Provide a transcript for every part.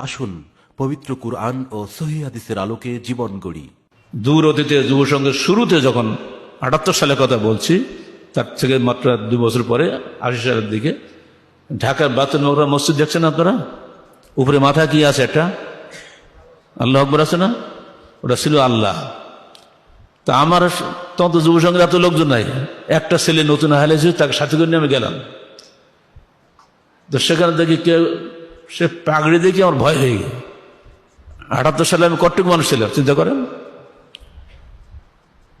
আসুন, পবিত্র কুরআন ও সহি হাদিসের আলোকে জীবন গড়ি। দূর অতীতে যুব সংঘের শুরুতে যখন আটাত্তর সালের কথা বলছি, তার থেকে মাত্র দু বছর পরে, আশি সালের দিকে, ঢাকার বাতুল মগরা মসজিদ দেখছেন আপনারা? উপরে মাথা কি আছে একটা? আল্লাহ আকবর আছে না? ওটা ছিল আল্লাহ। তা আমার তত যুব সংঘের এত লোকজন নাই। একটা ছেলে নতুন হালেছে তাকে সাথে করে নিয়ে আমি গেলাম। তো সেখানে দেখি কেউ সে পাগড়ি দেখে আমার ভয় হয়ে গেল। আটাত্তর সালে আমি কট্টুক মানুষ ছিলাম, চিন্তা করেন?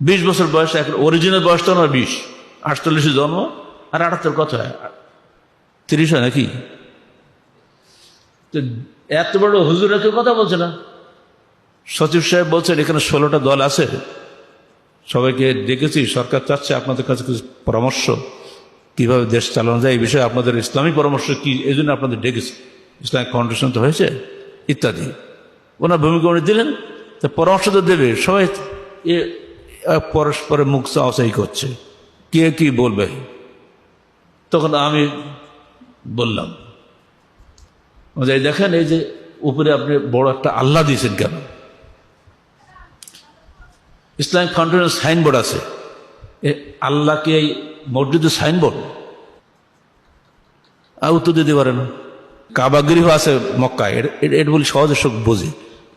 বিশ বছর বয়স এখন অরিজিনাল বয়স তো আমার বিশ, আটচল্লিশে জন্ম, আর আটাত্তর কত হয়? তিরিশ হয় নাকি? তো এত বড় হুজুরা কেউ কথা বলছে না। সচিব সাহেব বলছেন, এখানে ষোলোটা দল আছে। সবাইকে ডেকেছি, সরকার চাচ্ছে আপনাদের কাছে কিছু পরামর্শ, কীভাবে দেশ চালানো যায়, এই বিষয়ে আপনাদের ইসলামী পরামর্শ কি, এই জন্য আপনাদের ডেকেছি। ইসলামিক ফাউন্ডেশন তো হয়েছে, ইত্যাদি। ওনার ভূমিকা উনি দিলেন, তা পরামর্শ তো দেবে, সবাই এ পরস্পরের মুখ চাওয়াচাই করছে। কে কি বলবে? তখন আমি বললাম দেখেন এই যে উপরে আপনি বড় একটা আল্লাহ দিয়েছেন কেন? ইসলামিক ফাউন্ডেশনের সাইনবোর্ড আছে। এ আল্লাহকে এই মসজিদের সাইনবোর্ড। আর উত্তর দিতে পারে না। কাবাগৃহ আছে মক্কায়। এটা- বলি সহজে সব বোঝে।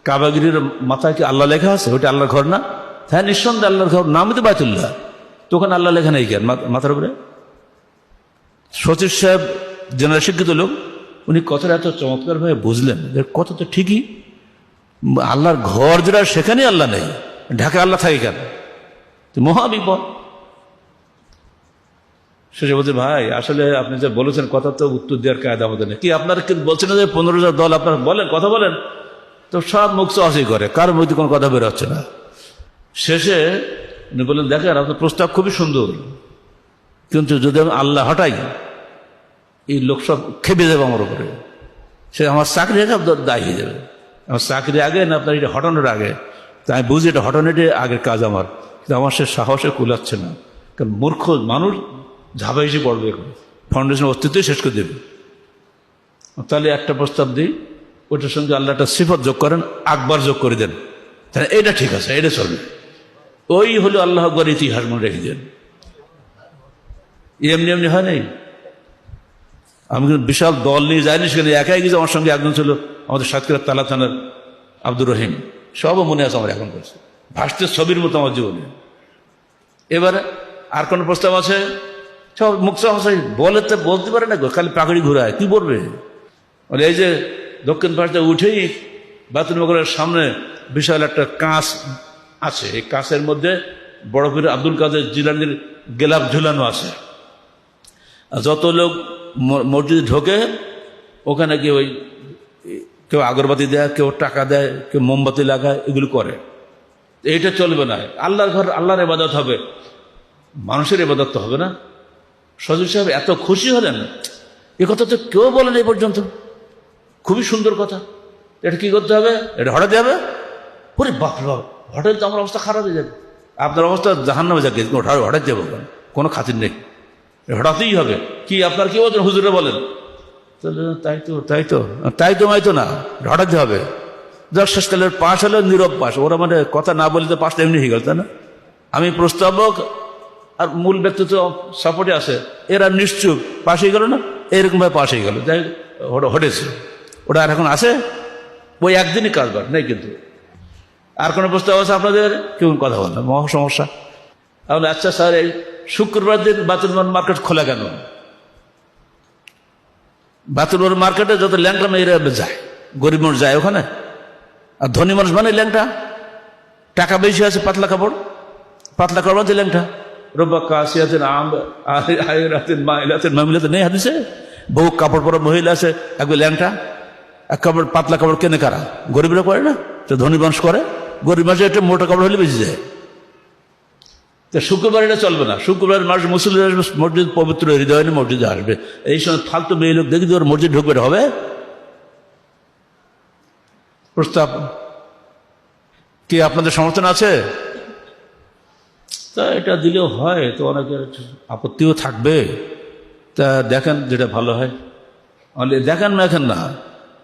কাবাগৃহের মাথায় কি আল্লাহ লেখা আছে? ওইটা আল্লাহর ঘর না? হ্যাঁ নিঃসন্দেহে আল্লাহর ঘর। নামই তো বায়তুল্লাহ তখন আল্লাহ লেখা নেই কেন? মাথার উপরে? সচিব সাহেব জেনারেল শিক্ষিত লোক, উনি কথাটা এত চমৎকারভাবে বুঝলেন। কথা তো ঠিকই। আল্লাহর ঘর যেটা সেখানে আল্লাহ নেই। ঢাকা আল্লাহ থাকে কেন? তো মহা বিপদ। শেষে বলছে ভাই, আসলে আপনি যে বলেছেন কথা তো উত্তর দেওয়ার কায়দা আমাদের নেই। কি আপনারা বলছেন যে পনেরো হাজার দল আপনারা বলেন? কথা বলেন। তো সব মুখ চাষই করে, কার মধ্যে কোনো কথা বের হচ্ছে না। শেষে উনি বললেন, দেখেন, আপনার প্রস্তাব খুবই সুন্দর। কিন্তু যদি আমি আল্লাহ হটাই, এই লোক সব খেপে যাবে আমার উপরে। সে আমার চাকরি আগে দায়ী হয়ে যাবে। আমার চাকরি আগে না আপনার এটা হটানোর আগে? তাই আমি বুঝি এটা হটানোটাই আগের কাজ আমার। কিন্তু আমার সে সাহসে কুলাচ্ছে না। কারণ মূর্খ মানুষ ঝাঁপা হিসেবে পড়বে এখন। ফাউন্ডেশন অস্তিত্বই শেষ করে দেবে। তাহলে একটা প্রস্তাব দিই, ওটার সঙ্গে আল্লাহ একটা সিফত যোগ করেন, আকবার যোগ করে দেন। তাহলে এটা ঠিক আছে, এটা চলবে। ওই হলো আল্লাহ আকবর ইতিহাস মনে রেখে দেন। এমনি এমনি হয় নাই? আমি কিন্তু বিশাল দল নিয়ে যাইনি, সেখানে একাই গেছে আমার সঙ্গে একজন ছিল, আমাদের সাতক্ষীরা তালা থানার আব্দুর রহিম। সবও মনে আছে আমার এখন করছে ভাসতে ছবির মতো আমার জীবনে। এবারে আর কোনো প্রস্তাব আছে? সব মুখ হাসাই বলে তো বলতে পারে না খালি পাকড়ি ঘুরায়, কি বলবে? বলে এই যে দক্ষিণ পাশে উঠেই বাতুল মগরের সামনে বিশাল একটা কাঁচ আছে। এই কাঁচের মধ্যে বড় পীর আব্দুল কাদের জিলানির গেলাপ ঝুলানো আছে। যত লোক মসজিদে ঢোকে, ওখানে কি ওই কেউ আগরবাতি দেয়, কেউ টাকা দেয়, কেউ মোমবাতি লাগায়, এগুলো করে। এইটা চলবে না। আল্লাহর ঘর, আল্লাহর এবাদত হবে। মানুষের এবাদত তো হবে না। সজীব সাহেব, এত খুশি হলেন? এ কথা তো কেউ বলেন এই পর্যন্ত। খুবই সুন্দর কথা। এটা কি করতে হবে? এটা হঠাৎ হবে ওরে বাপ হঠাৎ তো আমার অবস্থা খারাপ হয়ে যাবে। আপনার অবস্থা জাহান নামে যাকে হঠাৎ যাব কোনো? খাতির নেই। হঠাৎই হবে। কি, আপনার কি বলছেন হুজুরে বলেন? তাই তো তাই তো তাই তো মাই তো না। এটা হঠাৎ হবে যার শেষকালের পাশ হলো, নীরব পাশ। ওরা মানে কথা না বলে তো পাশটা এমনি হয়ে গেল, তাই না? আমি প্রস্তাবক আর মূল ব্যক্তিত্ব সাপোর্টে আছে। এরা নিশ্চুপ। পাশ হয়ে গেল না? এরকম ভাবে পাশ হয়ে গেল। যাই হোক, ওটা আর এখন আছে? ওই একদিনই কাজ কাজবার নেই কিন্তু। আর কোনো প্রস্তাব আছে আপনাদের? কেউ কথা বল না। মহা সমস্যা। তাহলে আচ্ছা স্যার এই শুক্রবার দিন বাতুলমান মার্কেট খোলা কেন? বাতুলমান মার্কেটে যত ল্যাংটা মেয়েরা যায় গরিব মানুষ যায় ওখানে। আর ধনী মানুষ মানে ল্যাংটা? টাকা বেশি আছে পাতলা কাপড়? পাতলা কাপড় আছে ল্যাংটা? রব্বা কাশিয়াতেন আম আয়রাতেন মাইলাতেন মামিলাতেন নেই হাদিসে? বহু কাপড় পরা মহিলা আছে একবার ল্যাংটা, এক কাপড়, পাতলা কাপড় কেনে কারা? গরিবরা করে না? তো ধনী মানুষ করে? গরিব মানুষ একটা মোটা কাপড় হলে বেশি যায়। তো শুক্রবার এটা চলবে না। শুক্রবার মানুষ মুসলিম মসজিদ পবিত্র হৃদয় মসজিদে আসবে। এই সময় ফালতু মেয়ে লোক দেখি ওর মসজিদ ঢুকবে হবে? প্রস্তাব। কি আপনাদের সমর্থন আছে? তা এটা দিলেও হয়, তো অনেকের আপত্তিও থাকবে। তা দেখেন যেটা ভালো হয়। তাহলে দেখেন না এখন না।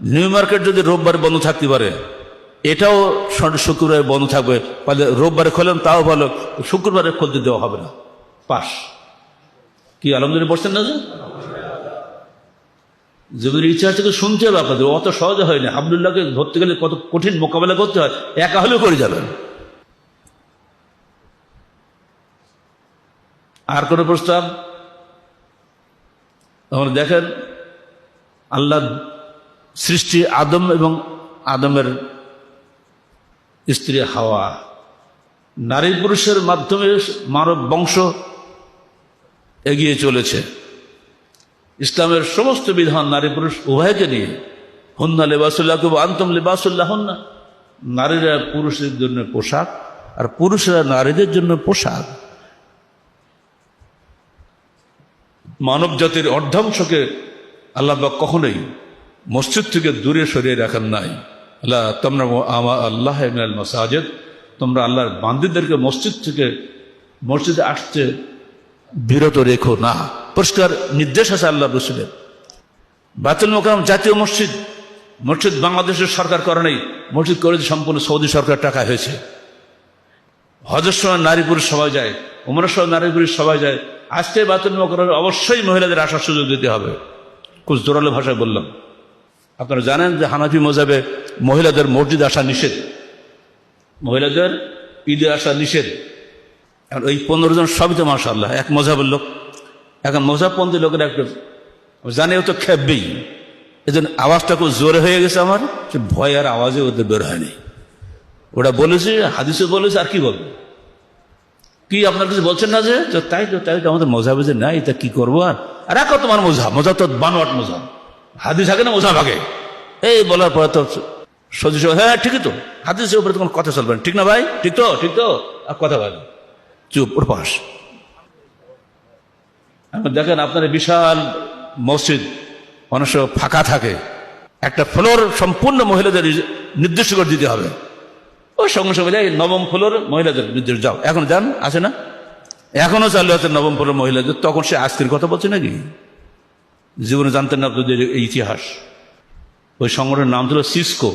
নিউ মার্কেট যদি রোববার বন্ধ থাকতে পারে, এটাও শুক্রবারে বন্ধ থাকবে। তাহলে রোববারে খোলেন, তাও ভালো। শুক্রবারে খুলতে দেওয়া হবে না। পাস। কি আলমদুলিল্লাহ বসছেন না যে? জমির ইতিহাস থেকে শুনতে হবে আপনাদের। অত সহজে হয় না। আবদুল্লাহকে ধরতে গেলে কত কঠিন মোকাবেলা করতে হয়। একা হলেও করে যাবেন। আর কোনো প্রস্তাব তাহলে দেখেন, আল্লাহ সৃষ্টি আদম এবং আদমের স্ত্রী হাওয়া। নারী পুরুষের মাধ্যমে মানব বংশ এগিয়ে চলেছে। ইসলামের সমস্ত বিধান নারী পুরুষ উভয়কে নিয়ে। হন্না লেবাসুল্লাহ আন্তম লেবাসুল্লাহ হন্না নারীরা পুরুষের জন্য পোশাক আর পুরুষেরা নারীদের জন্য পোশাক। মানব জাতির অর্ধাংশকে আল্লাহবাক কখনোই মসজিদ থেকে দূরে সরিয়ে রাখেন নাই। আল্লাহ তোমরা আমা আল্লাহ মিনাল তোমরা আল্লাহর বান্দিদেরকে মসজিদ থেকে মসজিদে আসতে বিরত রেখো না। পরিষ্কার নির্দেশ আছে আল্লাহ রসুলের। বাতুল মোকাম জাতীয় মসজিদ মসজিদ বাংলাদেশের সরকার করে নেই, মসজিদ করে সম্পূর্ণ সৌদি সরকার টাকা হয়েছে। হজের সময় নারী পুরুষ সবাই যায়, উমরের সময় নারী পুরুষ সবাই যায় আজকে বাতুল মোকাম অবশ্যই মহিলাদের আসার সুযোগ দিতে হবে। খুব জোরালো ভাষায় বললাম। আপনারা জানেন যে হানাফি মজাবে মহিলাদের মসজিদ আসা নিষেধ। মহিলাদের ঈদে আসা নিষেধ। এখন ওই পনেরো জন সবই তো মাসাল্লাহ এক মজাবের লোক। এখন মজাবপন্থী লোকের একটা জানে ও তো খেপবেই। এই জন্য আওয়াজটা খুব জোরে হয়ে গেছে আমার ভয় আর আওয়াজে ওদের বের হয়নি। ওটা বলেছে, হাদিসে বলেছে, আর কি বলবে? কি আপনার কিছু বলছেন না যে? তাই তো তাই তো আমাদের মজাবে যে নাই তা কি করব আর? রাখো তোমার মজা মজা তো বানোয়াট মজা হাদিস আগে না মজা ভাগে এই বলার পরে তো সদস্য হ্যাঁ ঠিকই তো। হাদিসের উপরে তোমার কথা চলবে ঠিক না ভাই? ঠিক তো ঠিক তো। আর কথা বলে। চুপ, ওর পাশ। এখন দেখেন আপনার বিশাল মসজিদ অনেক ফাঁকা থাকে। একটা ফ্লোর সম্পূর্ণ মহিলাদের নির্দিষ্ট করে দিতে হবে। ওই সঙ্গে সঙ্গে যাই, নবম ফ্লোর মহিলাদের যাও এখন যান? আছে না? এখনও চালু আছে নবম ফ্লোর মহিলাদের। তখন সে আজকের কথা বলছে নাকি? জীবনে জানতেন না আপনাদের এই ইতিহাস। ওই সংগঠনের নাম ছিল সিসকো।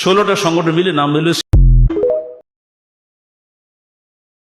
ষোলোটা সংগঠন মিলে নাম হলো